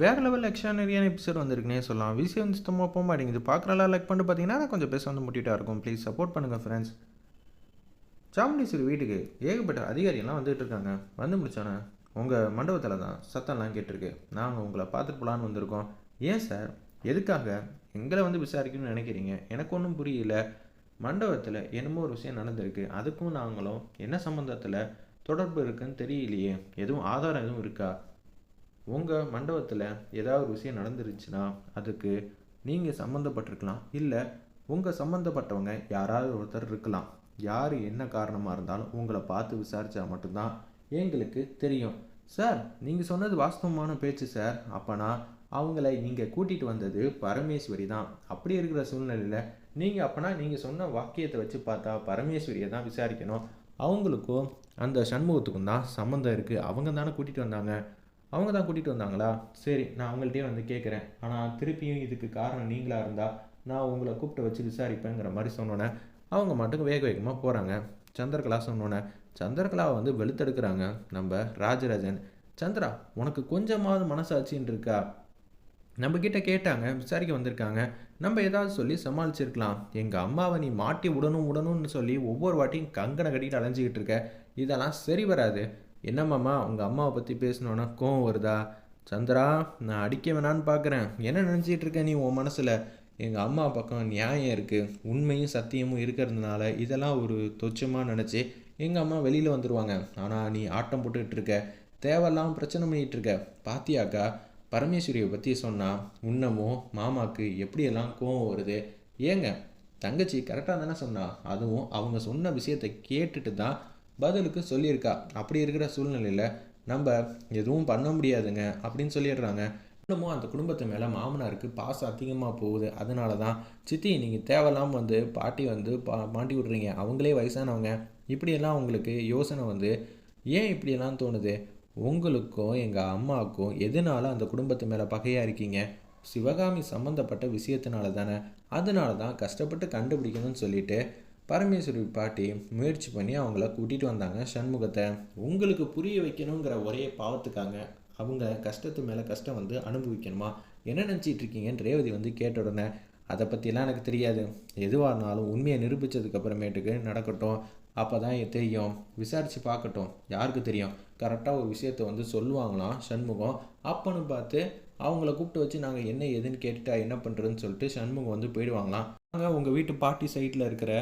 வேறு level எக்ஸ்ட்ரானரியான episode வந்திருக்குனே சொல்லலாம். விசி வந்து சுத்தமாக போக மாட்டேங்குது. பார்க்குறலாம் லைக் பண்ணிட்டு பார்த்தீங்கன்னா கொஞ்சம் பேச வந்து முட்டிட்டா இருக்கும். ப்ளீஸ் சப்போர்ட் பண்ணுங்கள் ஃப்ரெண்ட்ஸ் சாமுண்டீஸ்வரி வீட்டுக்கு ஏகப்பட்ட அதிகாரியெல்லாம் வந்துகிட்டு இருக்காங்க. வந்து முடிச்சோன்னே உங்கள் மண்டபத்தில் தான் சத்தம்லாம் கேட்டிருக்கு. நாங்கள் உங்களை பார்த்துட்டு போகலான்னு வந்திருக்கோம். ஏன் சார்? எதுக்காக? எங்களை வந்து விசாரிக்கணும்னு நினைக்கிறீங்க? எனக்கு ஒன்றும் புரியல. மண்டபத்தில் என்னமோ ஒரு விஷயம் நடந்திருக்கு. அதுக்கும் நாங்களும் என்ன சம்மந்தத்தில் தொடர்பு இருக்குன்னு தெரியலையே. எதுவும் ஆதாரம் எதுவும் இருக்கா? உங்கள் மண்டபத்தில் ஏதாவது ஒரு விஷயம் நடந்துருச்சுன்னா அதுக்கு நீங்கள் சம்மந்தப்பட்டிருக்கலாம். இல்லை உங்கள் சம்மந்தப்பட்டவங்க யாராவது ஒருத்தர் இருக்கலாம். யார் என்ன காரணமாக இருந்தாலும் உங்களை பார்த்து விசாரித்தா மட்டும்தான் எங்களுக்கு தெரியும். சார் நீங்கள் சொன்னது வாஸ்தவமான பேச்சு சார். அப்போனா அவங்கள நீங்கள் கூட்டிகிட்டு வந்தது பரமேஸ்வரி தான். அப்படி இருக்கிற சூழ்நிலையில் நீங்கள் அப்போனா நீங்கள் சொன்ன வாக்கியத்தை வச்சு பார்த்தா பரமேஸ்வரியை தான் விசாரிக்கணும். அவங்களுக்கும் அந்த சண்முகத்துக்கும் தான் சம்மந்தம் இருக்குது அவங்க தானே கூட்டிகிட்டு வந்தாங்க. அவங்க தான் கூட்டிகிட்டு வந்தாங்களா? சரி நான் அவங்கள்ட்டயே வந்து கேட்குறேன் ஆனால் திருப்பியும் இதுக்கு காரணம் நீங்களாக இருந்தால் நான் உங்களை கூப்பிட்டு வச்சு விசாரிப்பேங்கிற மாதிரி சொன்னோன்னே அவங்க மட்டும் வேக வேகமாக போகிறாங்க சந்திரகலா சொன்னோன்னே சந்திரகலாவை வந்து வெளுத்தெடுக்கிறாங்க நம்ம ராஜராஜன். சந்திரா உனக்கு கொஞ்சமாவது மனசாட்சின்னு இருக்கா நம்ம கிட்ட கேட்டாங்க விசாரிக்க வந்திருக்காங்க. நம்ம ஏதாவது சொல்லி சமாளிச்சிருக்கலாம். எங்கள் அம்மாவை நீ மாட்டி விடணும் விடணும்னு சொல்லி ஒவ்வொரு வாட்டியும் கங்கனை கட்டிட்டு அலைஞ்சிக்கிட்டு இருக்க. இதெல்லாம் சரி வராது. என்னம்மாம்மா உங்கள் அம்மாவை பற்றி பேசணுன்னா கோவம் வருதா? சந்திரா நான் அடிக்க வேணான்னு பார்க்குறேன் என்ன நினச்சிட்டு இருக்க நீ உன் மனசில்? எங்கள் அம்மா பக்கம் நியாயம் இருக்குது உண்மையும் சத்தியமும் இருக்கிறதுனால இதெல்லாம் ஒரு தொச்சமாக நினச்சி எங்கள் அம்மா வெளியில் வந்துடுவாங்க ஆனால் நீ ஆட்டம் போட்டுக்கிட்டு இருக்க. தேவையில்லாமல் பிரச்சனை பண்ணிகிட்டு இருக்க. பாத்தியாக்கா பரமேஸ்வரியை பற்றி சொன்னால் உன்னமும் மாமாவுக்கு எப்படியெல்லாம் கோவம் வருது? ஏங்க தங்கச்சி கரெக்டாக தானே சொன்னா? அதுவும் அவங்க சொன்ன விஷயத்தை கேட்டுட்டு தான் பதிலுக்கு சொல்லியிருக்கா. அப்படி இருக்கிற சூழ்நிலையில் நம்ம எதுவும் பண்ண முடியாதுங்க அப்படின்னு சொல்லிடுறாங்க. இன்னமும் அந்த குடும்பத்து மேலே மாமனாருக்கு பாசம் அதிகமாக போகுது. அதனால தான் சித்தி நீங்கள் தேவையில்லாமல் வந்து பாட்டி வந்து பா மாட்டி விட்றீங்க. அவங்களே வயசானவங்க. இப்படியெல்லாம் உங்களுக்கு யோசனை வந்து ஏன் இப்படியெல்லாம் தோணுது? உங்களுக்கும் எங்கள் அம்மாவுக்கும் எதனால அந்த குடும்பத்து மேலே பகையாக இருக்கீங்க? சிவகாமி சம்மந்தப்பட்ட விஷயத்தினால தானே அதனால தான் கஷ்டப்பட்டு கண்டுபிடிக்கணும்னு சொல்லிட்டு பரமேஸ்வரி பாட்டி முயற்சி பண்ணி அவங்கள கூட்டிகிட்டு வந்தாங்க சண்முகத்தை. உங்களுக்கு புரிய வைக்கணுங்கிற ஒரே பாவத்துக்காங்க அவங்க கஷ்டத்து மேலே கஷ்டம் வந்து அனுபவிக்கணுமா? என்ன நினச்சிட்டு இருக்கீங்கன்னு ரேவதி வந்து கேட்ட உடனே அதை பற்றிலாம் எனக்கு தெரியாது. எதுவாக இருந்தாலும் உண்மையை நிரூபித்ததுக்கு அப்புறமேட்டுக்கு நடக்கட்டும். அப்போ தான் தெரியும். விசாரித்து பார்க்கட்டும். யாருக்கு தெரியும்? கரெக்டாக ஒரு விஷயத்தை வந்து சொல்லுவாங்களாம் சண்முகம். அப்பன்னு பார்த்து அவங்கள கூப்பிட்டு வச்சு நாங்கள் என்ன ஏதுன்னு கேட்டுட்டா என்ன பண்ணுறதுன்னு சொல்லிட்டு சண்முகம் வந்து போயிடுவாங்களாம். நாங்கள் உங்கள் வீட்டு பாட்டி சைட்டில் இருக்கிற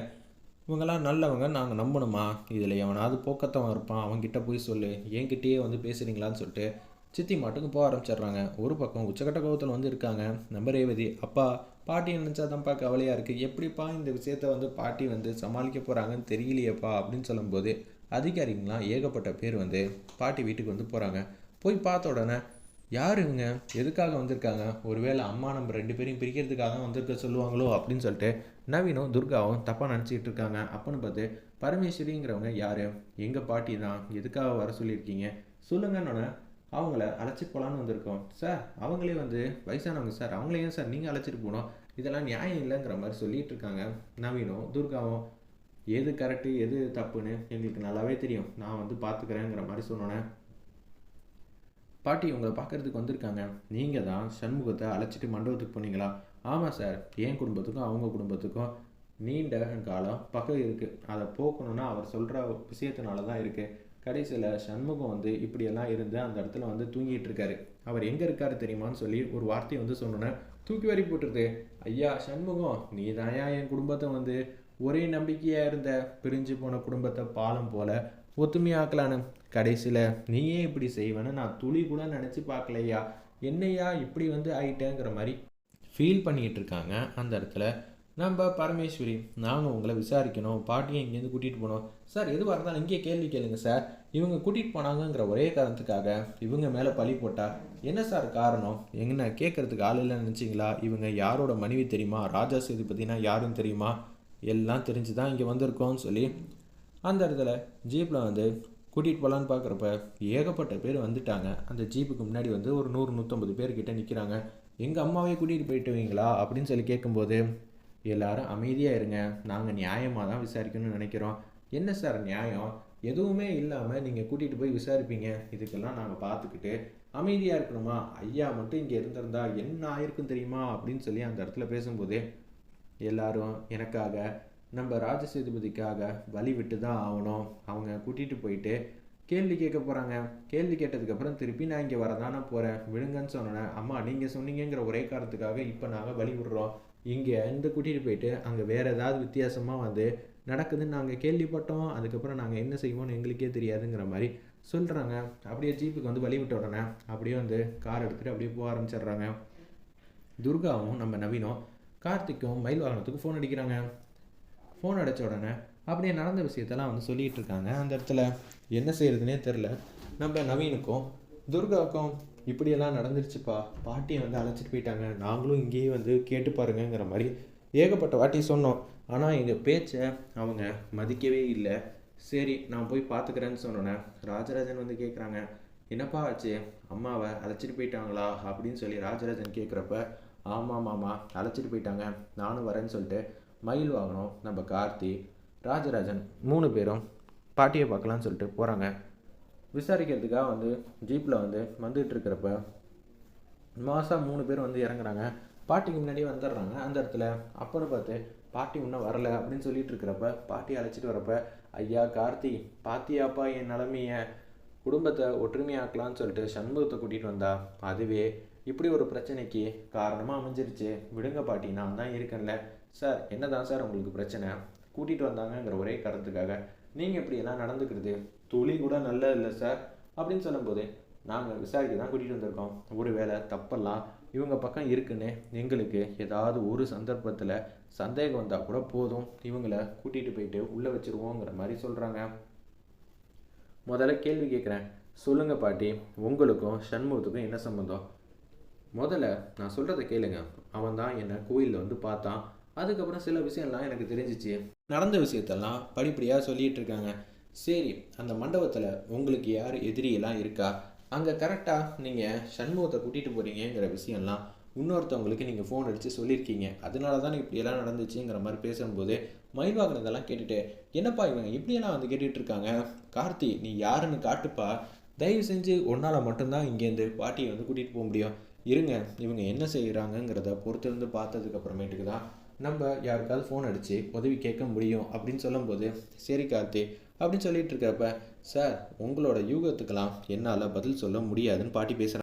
இவங்கெல்லாம் நல்லவங்க நாங்கள் நம்பணுமா? இதில் எவனாவது போக்கத்தவன் இருப்பான் அவன்கிட்ட போய் சொல்லு. என்கிட்டயே வந்து பேசுகிறீங்களான்னு சொல்லிட்டு சித்தி மாட்டுக்கு போக ஆரம்பிச்சிடுறாங்க. ஒரு பக்கம் உச்சக்கட்ட கோபத்தில் வந்து இருக்காங்க. நம்ம ரேவதி அப்பா பாட்டி நினச்சாதான்ப்பா கவலையாக இருக்குது எப்படிப்பா இந்த விஷயத்த வந்து பாட்டி வந்து சமாளிக்க போகிறாங்கன்னு தெரியலையேப்பா? அப்படின்னு சொல்லும்போது அதிகாரிங்களாம் ஏகப்பட்ட பேர் வந்து பாட்டி வீட்டுக்கு வந்து போகிறாங்க போய் பார்த்த உடனே யார் இவங்க? எதுக்காக வந்திருக்காங்க? ஒருவேளை அம்மா நம்ம ரெண்டு பேரையும் பிரிக்கிறதுக்காக தான் வந்திருக்க சொல்லுவாங்களோ? அப்படின்னு சொல்லிட்டு நவீனும் துர்காவும் தப்பாக நினச்சிக்கிட்டு இருக்காங்க. அப்பன்னு பார்த்து பரமேஸ்வரிங்கிறவங்க யார்? எங்கள் பாட்டி தான்? எதுக்காக வர சொல்லியிருக்கீங்க? சொல்லுங்கன்னொன்னே அவங்கள அழைச்சிட்டு போகலான்னு வந்திருக்கோம். சார் அவங்களே வந்து வயசானவங்க சார். அவங்களே ஏன் சார் நீங்கள் அழைச்சிட்டு போகணும்? இதெல்லாம் நியாயம் இல்லைங்கிற மாதிரி சொல்லிட்டு இருக்காங்க. நவீனும் துர்காவும் எது கரெக்டு எது தப்புன்னு எங்களுக்கு நல்லாவே தெரியும். நான் வந்து பார்த்துக்கிறேங்கிற மாதிரி சொன்னோன்னே பாட்டி உங்களை பார்க்கறதுக்கு வந்திருக்காங்க. நீங்கள் தான் சண்முகத்தை அழைச்சிட்டு மண்டபத்துக்கு போனீங்களா? ஆமாம் சார். என் குடும்பத்துக்கும் அவங்க குடும்பத்துக்கும் நீண்ட காலம் பகை இருக்குது அதை போக்கணும்னா அவர் சொல்கிற விஷயத்தினால தான் இருக்குது கடைசியில் சண்முகம் வந்து இப்படியெல்லாம் இருந்து அந்த இடத்துல வந்து தூங்கிட்டு இருக்காரு. அவர் எங்கே இருக்காரு தெரியுமான்னு சொல்லி ஒரு வார்த்தையை வந்து சொன்னோன்னே தூக்கி வரி போட்டுருது. ஐயா சண்முகம் நீ தாயா என் குடும்பத்தை வந்து ஒரே நம்பிக்கையாக இருந்த பிரிஞ்சு போன குடும்பத்தை பாலம் போல ஒத்துமையாக்கலான்னு. கடைசியில் நீயே இப்படி செய்வேன்னு நான் துளி கூட நினச்சி பார்க்கலையா? என்னையா இப்படி வந்து ஆயிட்டேங்கிற மாதிரி ஃபீல் பண்ணிக்கிட்டு இருக்காங்க அந்த இடத்துல நம்ம பரமேஸ்வரி நாங்கள் உங்களை விசாரிக்கணும். பாட்டியை இங்கேருந்து கூட்டிகிட்டு போனோம் சார் எதுவாக இருந்தாலும் இங்கேயே கேள்வி கேளுங்க சார். இவங்க கூட்டிகிட்டு போனாங்கங்கிற ஒரே காரணத்துக்காக இவங்க மேலே பழி போட்டா என்ன சார் காரணம்? என்ன கேட்குறதுக்கு ஆள் இல்லைன்னு நினச்சிங்களா? இவங்க யாரோட மனைவி தெரியுமா? ராஜா சேதுபதினா யாரும் தெரியுமா? எல்லாம் தெரிஞ்சு தான் இங்கே வந்திருக்கோம்னு சொல்லி அந்த இடத்துல ஜீப்பில் வந்து கூட்டிகிட்டு போகலான்னு பார்க்குறப்ப ஏகப்பட்ட பேர் வந்துட்டாங்க. அந்த ஜீப்புக்கு முன்னாடி வந்து ஒரு நூறு நூற்றம்பது பேர்கிட்ட நிற்கிறாங்க எங்கள் அம்மாவே கூட்டிகிட்டு போயிட்டு வைங்களா அப்படின்னு சொல்லி கேட்கும்போது எல்லாரும் அமைதியாக இருங்க. நாங்கள் நியாயமாக தான் விசாரிக்கணும்னு நினைக்கிறோம். என்ன சார் நியாயம்? எதுவுமே இல்லாமல் நீங்கள் கூட்டிகிட்டு போய் விசாரிப்பீங்க. இதுக்கெல்லாம் நாங்கள் பார்த்துக்கிட்டு அமைதியாக இருக்கணுமா? ஐயா மட்டும் இங்கே இருந்திருந்தா என்ன ஆயிருக்கும் தெரியுமா? அப்படின்னு சொல்லி அந்த இடத்துல பேசும்போது எல்லாரும் எனக்காக நம்ம ராஜசேதுபதிக்காக வழி விட்டு தான் ஆகணும். அவங்க கூட்டிகிட்டு போயிட்டு கேள்வி கேட்க போகிறாங்க கேள்வி கேட்டதுக்கப்புறம் திருப்பி நான் இங்கே வரதானே போகிறேன் விடுங்கன்னு சொன்னேன் அம்மா நீங்கள் சொன்னீங்கிற ஒரே காரணத்துக்காக இப்போ நாங்கள் வழி விடுறோம். இங்கே இந்த கூட்டிகிட்டு போயிட்டு அங்கே வேறு ஏதாவது வித்தியாசமாக வந்து நடக்குதுன்னு நாங்கள் கேள்விப்பட்டோம். அதுக்கப்புறம் நாங்கள் என்ன செய்வோம்னு எங்களுக்கே தெரியாதுங்கிற மாதிரி சொல்கிறாங்க அப்படியே ஜீப்புக்கு வந்து வழி விட்ட உடனே அப்படியே வந்து கார் எடுத்துகிட்டு அப்படியே போக ஆரம்பிச்சிடுறாங்க. துர்காவும் நம்ம நவீனும் கார்த்திக்கும் மயில் வாகனத்துக்கு ஃபோன் அடிக்கிறாங்க. ஃபோன் அடித்த உடனே அப்படியே நடந்த விஷயத்தெல்லாம் வந்து சொல்லிகிட்டு இருக்காங்க அந்த இடத்துல என்ன செய்கிறதுனே தெரில. நம்ம நவீனுக்கும் துர்காவுக்கும் இப்படியெல்லாம் நடந்துருச்சுப்பா. பாட்டியை வந்து அழைச்சிட்டு போயிட்டாங்க. நாங்களும் இங்கேயே வந்து கேட்டு பாருங்கங்கிற மாதிரி ஏகப்பட்ட வாட்டி சொன்னோம். ஆனால் எங்கள் பேச்சை அவங்க மதிக்கவே இல்லை. சரி நான் போய் பார்த்துக்கிறேன்னு சொன்னோன்னே ராஜராஜன் வந்து கேட்குறாங்க என்னப்பா ஆச்சு? அம்மாவை அழைச்சிட்டு போயிட்டாங்களா? அப்படின்னு சொல்லி ராஜராஜன் கேட்குறப்ப ஆமாம் மாமா அழைச்சிட்டு போயிட்டாங்க. நானும் வரேன்னு சொல்லிட்டு மயில் வாகனம் நம்ம கார்த்தி ராஜராஜன் மூணு பேரும் பாட்டியை பார்க்கலான்னு சொல்லிட்டு போகிறாங்க விசாரிக்கிறதுக்காக வந்து ஜீப்பில் வந்து வந்துட்டு இருக்கிறப்ப மாதம் மூணு பேர் வந்து இறங்குறாங்க. பாட்டிக்கு முன்னாடியே வந்துடுறாங்க. அந்த இடத்துல அப்புறம் பார்த்து பாட்டி இன்னும் வரல அப்படின்னு சொல்லிட்டு இருக்கிறப்ப பாட்டி அழைச்சிட்டு வரப்ப ஐயா கார்த்தி பாத்தியாப்பா என் நிலமைய குடும்பத்தை ஒற்றுமையாக்கலாம்னு சொல்லிட்டு சண்முகத்தை கூட்டிகிட்டு வந்தா அதுவே இப்படி ஒரு பிரச்சனைக்கு காரணமாக அமைஞ்சிருச்சு. விடுங்க பாட்டி நான் தான் இருக்கேன்ல. சார் என்ன தான் சார் உங்களுக்கு பிரச்சனை? கூட்டிகிட்டு வந்தாங்கங்கிற ஒரே காரணத்துக்காக நீங்கள் இப்படியெல்லாம் நடந்துக்கிறது துளி கூட நல்லது இல்லை சார் அப்படின்னு சொல்லும்போது நாங்கள் விசாரிக்க தான் கூட்டிகிட்டு வந்திருக்கோம். ஒரு வேளை தப்பெல்லாம் இவங்க பக்கம் இருக்குன்னு எங்களுக்கு ஏதாவது ஒரு சந்தர்ப்பத்தில் சந்தேகம் வந்தால் கூட போதும். இவங்கள கூட்டிகிட்டு போயிட்டு உள்ளே வச்சுருவோங்கிற மாதிரி சொல்கிறாங்க முதல்ல கேள்வி கேட்குறேன் சொல்லுங்கள் பாட்டி உங்களுக்கும் சண்முகத்துக்கும் என்ன சம்மந்தம் முதல்ல நான் சொல்கிறத கேளுங்க. அவன் தான் என்னை கோயிலில் வந்து பார்த்தான். அதுக்கப்புறம் சில விஷயம்லாம் எனக்கு தெரிஞ்சிச்சு. நடந்த விஷயத்தெல்லாம் படிப்படியாக சொல்லிட்டு இருக்காங்க. சரி அந்த மண்டபத்தில் உங்களுக்கு யார் எதிரியெல்லாம் இருக்கா? அங்கே கரெக்டாக நீங்கள் சண்முகத்தை கூட்டிகிட்டு போகிறீங்கிற விஷயம்லாம் இன்னொருத்தவங்களுக்கு நீங்கள் ஃபோன் அடித்து சொல்லியிருக்கீங்க. அதனால தான் இப்படியெல்லாம் நடந்துச்சுங்கிற மாதிரி பேசும்போது மயில்வாகன் இதெல்லாம் கேட்டுட்டு என்னப்பா இவங்க இப்படியெல்லாம் வந்து கேட்டுட்டு இருக்காங்க? கார்த்தி நீ யாருன்னு காட்டுப்பா. தயவு செஞ்சு ஒன்னால் மட்டும்தான் இங்கேருந்து பாட்டியை வந்து கூட்டிகிட்டு போக முடியும். இருங்க இவங்க என்ன செய்கிறாங்கங்கிறத பொறுத்திருந்து பார்த்ததுக்கு அப்புறமேட்டுக்கு தான் நம்ம யாருக்காவது ஃபோன் அடித்து உதவி கேட்க முடியும் அப்படின்னு சொல்லும்போது சரி கார்த்தி அப்படின்னு சொல்லிட்டு இருக்கிறப்ப சார் உங்களோட யூகத்துக்கெல்லாம் என்னால் பதில் சொல்ல முடியாதுன்னு பாட்டி பேசுகிறாங்க